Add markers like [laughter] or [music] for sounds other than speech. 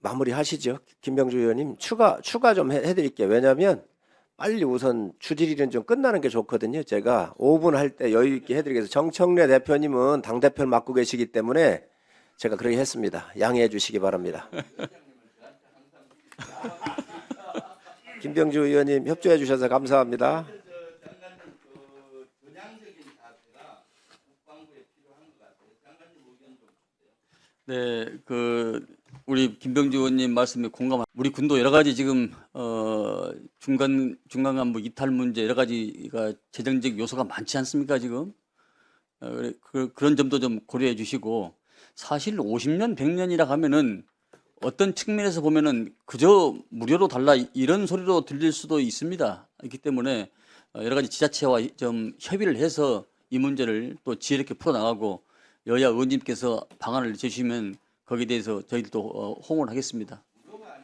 마무리하시죠. 김병주 의원님 추가 추가 좀 해, 해드릴게요. 왜냐하면 빨리 우선 주질의는 좀 끝나는 게 좋거든요. 제가 5분 할 때 여유 있게 해드리겠습니다. 정청래 대표님은 당 대표를 맡고 계시기 때문에 제가 그렇게 했습니다. 양해해 주시기 바랍니다. [laughs] 김병주 의원님 협조해 주셔서 감사합니다. 네, 그 우리 김병주 의원님 말씀에 공감. 우리 군도 여러 가지 지금 어 중간 중간 간부 이탈 문제 여러 가지가 재정적 요소가 많지 않습니까 지금? 어, 그래, 그, 그런 점도 좀 고려해 주시고 사실 50년 100년이라 하면은 어떤 측면에서 보면은 그저 무료로 달라 이런 소리로 들릴 수도 있습니다. 있기 때문에 어, 여러 가지 지자체와 좀 협의를 해서 이 문제를 또 지혜롭게 풀어나가고 여야 의원님께서 방안을 제시면 거기에 대해서 저희들도 어, 호응을 하겠습니다.